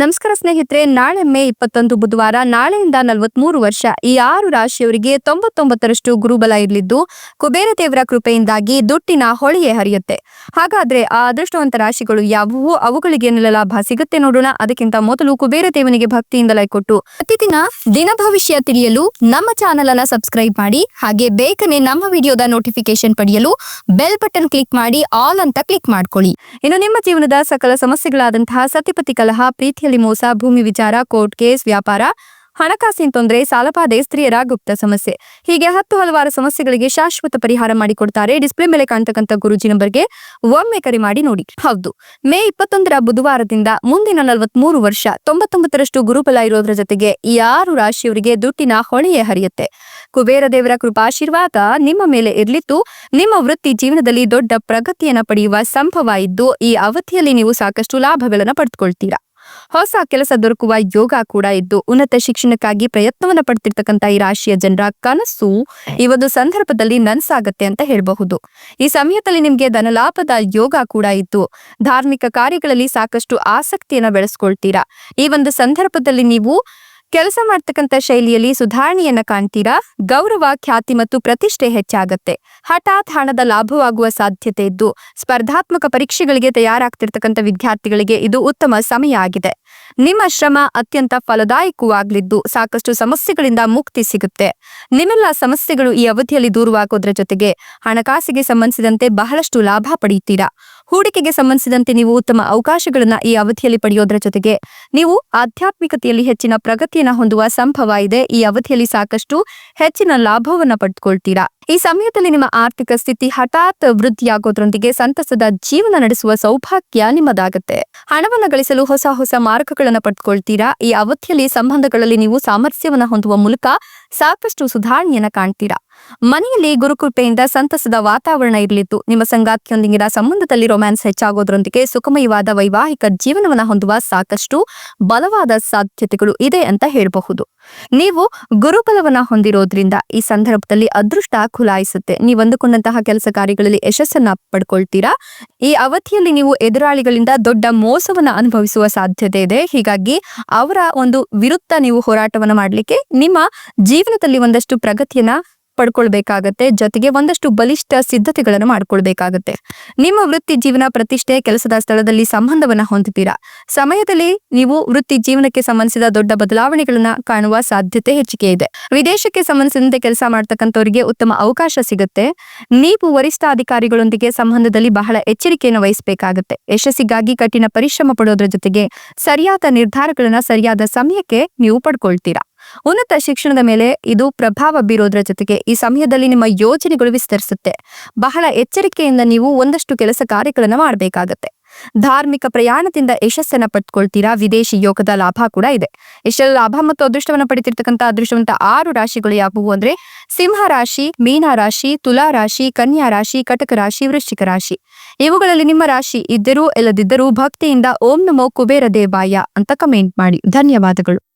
ನಮಸ್ಕಾರ ಸ್ನೇಹಿತರೆ, ನಾಳೆ ಮೇ ಇಪ್ಪತ್ತೊಂದು ಬುಧವಾರ, ನಾಳೆಯಿಂದ ನಲವತ್ಮೂರು ವರ್ಷ ಈ ಆರು ರಾಶಿಯವರಿಗೆ ತೊಂಬತ್ತೊಂಬತ್ತರಷ್ಟು ಗುರುಬಲ ಇರಲಿದ್ದು, ಕುಬೇರ ದೇವರ ಕೃಪೆಯಿಂದಾಗಿ ದುಡ್ಡಿನ ಹೊಳೆಯೇ ಹರಿಯುತ್ತೆ. ಹಾಗಾದ್ರೆ ಆ ಅದೃಷ್ಟವಂತ ರಾಶಿಗಳು ಯಾವುವು? ಅವುಗಳಿಗೆ ಲಾಭ ಸಿಗುತ್ತೆ ನೋಡೋಣ. ಅದಕ್ಕಿಂತ ಮೊದಲು ಕುಬೇರ ದೇವನಿಗೆ ಭಕ್ತಿಯಿಂದ ಲೈಕ್ ಕೊಟ್ಟು ಪ್ರತಿದಿನ ದಿನ ಭವಿಷ್ಯ ತಿಳಿಯಲು ನಮ್ಮ ಚಾನೆಲ್ ಅನ್ನ ಸಬ್ಸ್ಕ್ರೈಬ್ ಮಾಡಿ, ಹಾಗೆ ಬೇಗನೆ ನಮ್ಮ ವಿಡಿಯೋದ ನೋಟಿಫಿಕೇಶನ್ ಪಡೆಯಲು ಬೆಲ್ ಬಟನ್ ಕ್ಲಿಕ್ ಮಾಡಿ ಆಲ್ ಅಂತ ಕ್ಲಿಕ್ ಮಾಡ್ಕೊಳ್ಳಿ. ಇನ್ನು ನಿಮ್ಮ ಜೀವನದ ಸಕಲ ಸಮಸ್ಯೆಗಳಾದಂತಹ ಸತಿಪತಿ ಕಲಹ ಪ್ರೀತಿಯಲ್ಲಿ ಮೋಸ ಭೂಮಿ ವಿಚಾರ, ಕೋರ್ಟ್ ಕೇಸ್, ವ್ಯಾಪಾರ, ಹಣಕಾಸಿನ ತೊಂದರೆ ಸಾಲಪಾದೆ ಸ್ತ್ರೀಯರ ಗುಪ್ತ ಸಮಸ್ಯೆ. ಹೀಗೆ ಹತ್ತು ಹಲವಾರು ಸಮಸ್ಯೆಗಳಿಗೆ ಶಾಶ್ವತ ಪರಿಹಾರ ಮಾಡಿಕೊಡ್ತಾರೆ. ಡಿಸ್ಪ್ಲೇ ಮೇಲೆ ಕಾಣ್ತಕ್ಕಂಥ ಗುರುಜಿ ನಂಬರ್ಗೆ ಒಮ್ಮೆ ಕರೆ ಮಾಡಿ ನೋಡಿ. ಹೌದು. ಮೇ ಇಪ್ಪತ್ತೊಂದರ ಬುಧವಾರದಿಂದ ಮುಂದಿನ ನಲವತ್ಮೂರು ವರ್ಷ, ತೊಂಬತ್ತೊಂಬತ್ತರಷ್ಟು ಗುರುಬಲ ಇರೋದ್ರ ಜೊತೆಗೆ ಯಾರು ಆರು ರಾಶಿಯವರಿಗೆ ದುಡ್ಡಿನ ಹೊಣೆಯೇ ಹರಿಯುತ್ತೆ. ಕುಬೇರ ದೇವರ ಕೃಪಾಶೀರ್ವಾದ ನಿಮ್ಮ ಮೇಲೆ ಇರ್ಲಿತ್ತು ನಿಮ್ಮ ವೃತ್ತಿ ಜೀವನದಲ್ಲಿ ದೊಡ್ಡ ಪ್ರಗತಿಯನ್ನ ಪಡೆಯುವ ಸಂಭವ ಇದ್ದು, ಈ ಅವಧಿಯಲ್ಲಿ ನೀವು ಸಾಕಷ್ಟು ಲಾಭಗಳನ್ನ ಪಡೆದುಕೊಳ್ತೀರಾ. ಹೊಸ ಕೆಲಸ ದೊರಕುವ ಯೋಗ ಕೂಡ ಇದ್ದು ಉನ್ನತ ಶಿಕ್ಷಣಕ್ಕಾಗಿ ಪ್ರಯತ್ನವನ್ನ ಪಡ್ತಿರ್ತಕ್ಕಂಥ ಈ ರಾಶಿಯ ಜನರ ಕನಸು ಈ ಒಂದು ಸಂದರ್ಭದಲ್ಲಿ ನನ್ಸಾಗತ್ತೆ ಅಂತ ಹೇಳಬಹುದು. ಈ ಸಮಯದಲ್ಲಿ ನಿಮ್ಗೆ ಧನಲಾಭದ ಯೋಗ ಕೂಡ ಇದ್ದು ಧಾರ್ಮಿಕ ಕಾರ್ಯಗಳಲ್ಲಿ ಸಾಕಷ್ಟು ಆಸಕ್ತಿಯನ್ನ ಬೆಳೆಸ್ಕೊಳ್ತೀರಾ? ಈ ಒಂದು ಸಂದರ್ಭದಲ್ಲಿ ನೀವು ಕೆಲಸ ಮಾಡ್ತಕ್ಕಂಥ ಶೈಲಿಯಲ್ಲಿ ಸುಧಾರಣೆಯನ್ನ ಕಾಣ್ತೀರಾ? ಗೌರವ, ಖ್ಯಾತಿ ಮತ್ತು ಪ್ರತಿಷ್ಠೆ ಹೆಚ್ಚಾಗತ್ತೆ. ಹಠಾತ್ ಹಣದ ಲಾಭವಾಗುವ ಸಾಧ್ಯತೆ ಇದ್ದು, ಸ್ಪರ್ಧಾತ್ಮಕ ಪರೀಕ್ಷೆಗಳಿಗೆ ತಯಾರಾಗ್ತಿರ್ತಕ್ಕಂಥ ವಿದ್ಯಾರ್ಥಿಗಳಿಗೆ ಇದು ಉತ್ತಮ ಸಮಯ ಆಗಿದೆ. ನಿಮ್ಮ ಶ್ರಮ ಅತ್ಯಂತ ಫಲದಾಯಕವಾಗ್ಲಿದ್ದು, ಸಾಕಷ್ಟು ಸಮಸ್ಯೆಗಳಿಂದ ಮುಕ್ತಿ ಸಿಗುತ್ತೆ. ನಿಮ್ಮೆಲ್ಲ ಸಮಸ್ಯೆಗಳು ಈ ಅವಧಿಯಲ್ಲಿ ದೂರವಾಗೋದ್ರ ಜೊತೆಗೆ ಹಣಕಾಸಿಗೆ ಸಂಬಂಧಿಸಿದಂತೆ ಬಹಳಷ್ಟು ಲಾಭ ಪಡೆಯುತ್ತೀರಾ ಹೂಡಿಕೆಗೆ ಸಂಬಂಧಿಸಿದಂತೆ ನೀವು ಉತ್ತಮ ಅವಕಾಶಗಳನ್ನ ಈ ಅವಧಿಯಲ್ಲಿ ಪಡೆಯೋದ್ರ ಜೊತೆಗೆ ನೀವು ಆಧ್ಯಾತ್ಮಿಕತೆಯಲ್ಲಿ ಹೆಚ್ಚಿನ ಪ್ರಗತಿಯನ್ನ ಹೊಂದುವ ಸಂಭವ ಇದೆ. ಈ ಅವಧಿಯಲ್ಲಿ ಸಾಕಷ್ಟು ಹೆಚ್ಚಿನ ಲಾಭವನ್ನ ಪಡೆದುಕೊಳ್ತೀರಾ ಈ ಸಮಯದಲ್ಲಿ ನಿಮ್ಮ ಆರ್ಥಿಕ ಸ್ಥಿತಿ ಹಠಾತ್ ವೃದ್ಧಿಯಾಗೋದ್ರೊಂದಿಗೆ ಸಂತಸದ ಜೀವನ ನಡೆಸುವ ಸೌಭಾಗ್ಯ ನಿಮ್ಮದಾಗುತ್ತೆ. ಹಣವನ್ನ ಗಳಿಸಲು ಹೊಸ ಹೊಸ ಮಾರ್ಗಗಳನ್ನ ಪಡೆದುಕೊಳ್ತೀರಾ ಈ ಅವಧಿಯಲ್ಲಿ ಸಂಬಂಧಗಳಲ್ಲಿ ನೀವು ಸಾಮರ್ಥ್ಯವನ್ನ ಹೊಂದುವ ಮೂಲಕ ಸಾಕಷ್ಟು ಸುಧಾರಣೆಯನ್ನ ಕಾಣ್ತೀರಾ. ಮನೆಯಲ್ಲಿ ಗುರುಕೃಪೆಯಿಂದ ಸಂತಸದ ವಾತಾವರಣ ಇರಲಿತ್ತು. ನಿಮ್ಮ ಸಂಗಾತಿಯೊಂದಿಗಿನ ಸಂಬಂಧದಲ್ಲಿ ರೊಮ್ಯಾನ್ಸ್ ಹೆಚ್ಚಾಗೋದ್ರೊಂದಿಗೆ ಸುಖಮಯವಾದ ವೈವಾಹಿಕ ಜೀವನವನ್ನ ಹೊಂದುವ ಸಾಕಷ್ಟು ಬಲವಾದ ಸಾಧ್ಯತೆಗಳು ಇದೆ ಅಂತ ಹೇಳಬಹುದು. ನೀವು ಗುರುಬಲವನ್ನ ಹೊಂದಿರೋದ್ರಿಂದ ಈ ಸಂದರ್ಭದಲ್ಲಿ ಅದೃಷ್ಟ ಖುಲಾಯಿಸುತ್ತೆ. ನೀವು ಅಂದುಕೊಂಡಂತಹ ಕೆಲಸ ಕಾರ್ಯಗಳಲ್ಲಿ ಯಶಸ್ಸನ್ನ ಪಡ್ಕೊಳ್ತೀರಾ? ಈ ಅವಧಿಯಲ್ಲಿ ನೀವು ಎದುರಾಳಿಗಳಿಂದ ದೊಡ್ಡ ಮೋಸವನ್ನ ಅನುಭವಿಸುವ ಸಾಧ್ಯತೆ ಇದೆ. ಹೀಗಾಗಿ ಅವರ ಒಂದು ವಿರುದ್ಧ ನೀವು ಹೋರಾಟವನ್ನ ಮಾಡ್ಲಿಕ್ಕೆ ನಿಮ್ಮ ಜೀವನದಲ್ಲಿ ಒಂದಷ್ಟು ಪ್ರಗತಿಯನ್ನ ಪಡ್ಕೊಳ್ಬೇಕಾಗತ್ತೆ. ಜೊತೆಗೆ ಒಂದಷ್ಟು ಬಲಿಷ್ಠ ಸಿದ್ಧತೆಗಳನ್ನು ಮಾಡ್ಕೊಳ್ಬೇಕಾಗತ್ತೆ. ನಿಮ್ಮ ವೃತ್ತಿ ಜೀವನ ಪ್ರತಿಷ್ಠೆ ಕೆಲಸದ ಸ್ಥಳದಲ್ಲಿ ಸಂಬಂಧವನ್ನ ಹೊಂದಿದ್ದೀರಾ ಸಮಯದಲ್ಲಿ ನೀವು ವೃತ್ತಿ ಜೀವನಕ್ಕೆ ಸಂಬಂಧಿಸಿದ ದೊಡ್ಡ ಬದಲಾವಣೆಗಳನ್ನ ಕಾಣುವ ಸಾಧ್ಯತೆ ಹೆಚ್ಚಿಗೆ ಇದೆ. ವಿದೇಶಕ್ಕೆ ಸಂಬಂಧಿಸಿದಂತೆ ಕೆಲಸ ಮಾಡ್ತಕ್ಕಂಥವರಿಗೆ ಉತ್ತಮ ಅವಕಾಶ ಸಿಗುತ್ತೆ. ನೀವು ವರಿಷ್ಠ ಅಧಿಕಾರಿಗಳೊಂದಿಗೆ ಸಂಬಂಧದಲ್ಲಿ ಬಹಳ ಎಚ್ಚರಿಕೆಯನ್ನು ವಹಿಸಬೇಕಾಗುತ್ತೆ. ಯಶಸ್ಸಿಗಾಗಿ ಕಠಿಣ ಪರಿಶ್ರಮ ಪಡೋದ್ರ ಜೊತೆಗೆ ಸರಿಯಾದ ನಿರ್ಧಾರಗಳನ್ನ ಸರಿಯಾದ ಸಮಯಕ್ಕೆ ನೀವು ಪಡ್ಕೊಳ್ತೀರಾ? ಉನ್ನತ ಶಿಕ್ಷಣದ ಮೇಲೆ ಇದು ಪ್ರಭಾವ ಬೀರೋದ್ರ ಜೊತೆಗೆ ಈ ಸಮಯದಲ್ಲಿ ನಿಮ್ಮ ಯೋಜನೆಗಳು ವಿಸ್ತರಿಸುತ್ತೆ. ಬಹಳ ಎಚ್ಚರಿಕೆಯಿಂದ ನೀವು ಒಂದಷ್ಟು ಕೆಲಸ ಕಾರ್ಯಗಳನ್ನು ಮಾಡಬೇಕಾಗತ್ತೆ. ಧಾರ್ಮಿಕ ಪ್ರಯಾಣದಿಂದ ಯಶಸ್ಸನ್ನ ಪಡ್ಕೊಳ್ತೀರಾ? ವಿದೇಶಿ ಯೋಗದ ಲಾಭ ಕೂಡ ಇದೆ. ಇಷ್ಟೆಲ್ಲ ಲಾಭ ಮತ್ತು ಅದೃಷ್ಟವನ್ನ ಪಡಿತಿರ್ತಕ್ಕಂಥ ಅದೃಷ್ಟವಂತ ಆರು ರಾಶಿಗಳು ಯಾವುವು ಅಂದ್ರೆ ಸಿಂಹ ರಾಶಿ, ಮೀನ ರಾಶಿ, ತುಲಾ ರಾಶಿ, ಕನ್ಯಾ ರಾಶಿ, ಕಟಕ ರಾಶಿ, ವೃಶ್ಚಿಕ ರಾಶಿ. ಇವುಗಳಲ್ಲಿ ನಿಮ್ಮ ರಾಶಿ ಇದ್ದರೂ, ಇಲ್ಲದಿದ್ದರೂ ಭಕ್ತಿಯಿಂದ ಓಂ ನಮೋ ಕುಬೇರ ದೇವಾಯ ಅಂತ ಕಮೆಂಟ್ ಮಾಡಿ. ಧನ್ಯವಾದಗಳು.